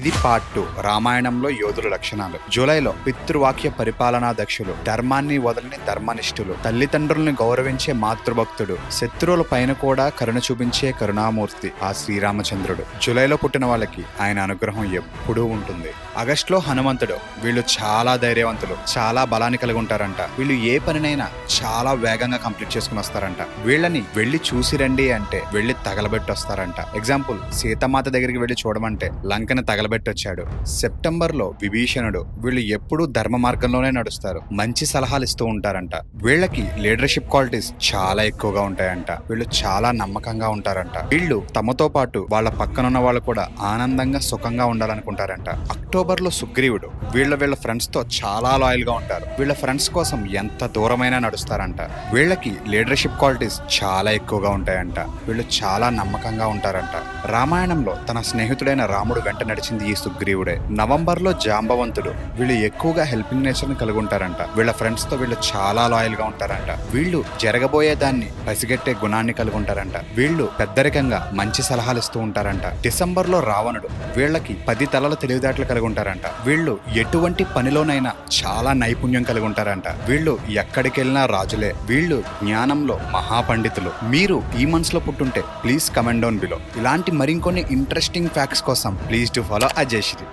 ఇది part two రామాయణంలో యోధుల లక్షణాలు. జూలైలో పితృవాక్య పరిపాలనా దక్షులు ధర్మాన్ని వదలని ధర్మనిష్ఠులు తల్లిదండ్రుల్ని గౌరవించే మాతృభక్తుడు శత్రువుల పైన కూడా కరుణ చూపించే కరుణామూర్తి ఆ శ్రీరామచంద్రుడు. జూలైలో పుట్టిన వాళ్ళకి ఆయన అనుగ్రహం ఎప్పుడూ ఉంటుంది. ఆగస్టులో హనుమంతుడు వీళ్ళు చాలా ధైర్యవంతులు చాలా బలాన్ని కలిగి ఉంటారంట. వీళ్ళు ఏ పనినైనా చాలా వేగంగా కంప్లీట్ చేసుకుని వస్తారంట. వీళ్ళని వెళ్ళి చూసి రండి అంటే వెళ్ళి తగలబెట్టి వస్తారంట ఎగ్జాంపుల్ సీతమాత దగ్గరికి వెళ్ళి చూడమంటే లంకని తగల వచ్చాడు సెప్టెంబర్లో విభీషణుడు వీళ్ళు ఎప్పుడూ ధర్మ మార్గంలోనే నడుస్తారు. మంచి సలహాలు ఇస్తూ ఉంటారంట. వీళ్ళకి లీడర్షిప్ క్వాలిటీస్ చాలా ఎక్కువగా ఉంటాయంట. వీళ్ళు చాలా నమ్మకంగా ఉంటారంట. వీళ్ళు తమతో పాటు వాళ్ళ పక్కనున్న వాళ్ళు కూడా ఆనందంగా సుఖంగా ఉండాలనుకుంటారంట. అక్టోబర్లో సుగ్రీవుడు వీళ్ళ వీళ్ళ ఫ్రెండ్స్తో చాలా లాయల్గా ఉంటారు. వీళ్ళ ఫ్రెండ్స్ కోసం ఎంత దూరమైనా నడుస్తారంట. వీళ్ళకి లీడర్షిప్ క్వాలిటీస్ చాలా ఎక్కువగా ఉంటాయంట. వీళ్ళు చాలా నమ్మకంగా ఉంటారంట. రామాయణంలో తన స్నేహితుడైన రాముడు వెంట చేసింది ఈ సుగ్రీవుడే. నవంబర్లో జాంబవంతుడు. వీళ్ళు ఎక్కువగా హెల్పింగ్ నేచర్ని కలిగి ఉంటారంట వీళ్ళ ఫ్రెండ్స్తో వీళ్ళు చాలా లాయల్గా ఉంటారంట. వీళ్ళు జరగబోయే దాన్ని పసిగట్టే గుణాన్ని కలిగి ఉంటారంట వీళ్ళు పెద్దరికంగా మంచి సలహాలు ఇస్తూ ఉంటారంట. డిసెంబర్లో రావణుడు వీళ్ళకి పది తలల తెలివితేటలు కలిగి ఉంటారంట వీళ్ళు ఎటువంటి పనిలోనైనా చాలా నైపుణ్యం కలిగి ఉంటారంట వీళ్ళు ఎక్కడికి వెళ్ళినా రాజులే. వీళ్ళు జ్ఞానంలో మహాపండితులు. మీరు ఈ మనసులో పుట్టుంటే ప్లీజ్ కమెంట్ డౌన్ బిలో. ఇలాంటి మరికొన్ని ఇంట్రెస్టింగ్ ఫ్యాక్ట్స్ కోసం ప్లీజ్ టు ఫాలో ക്യാമറ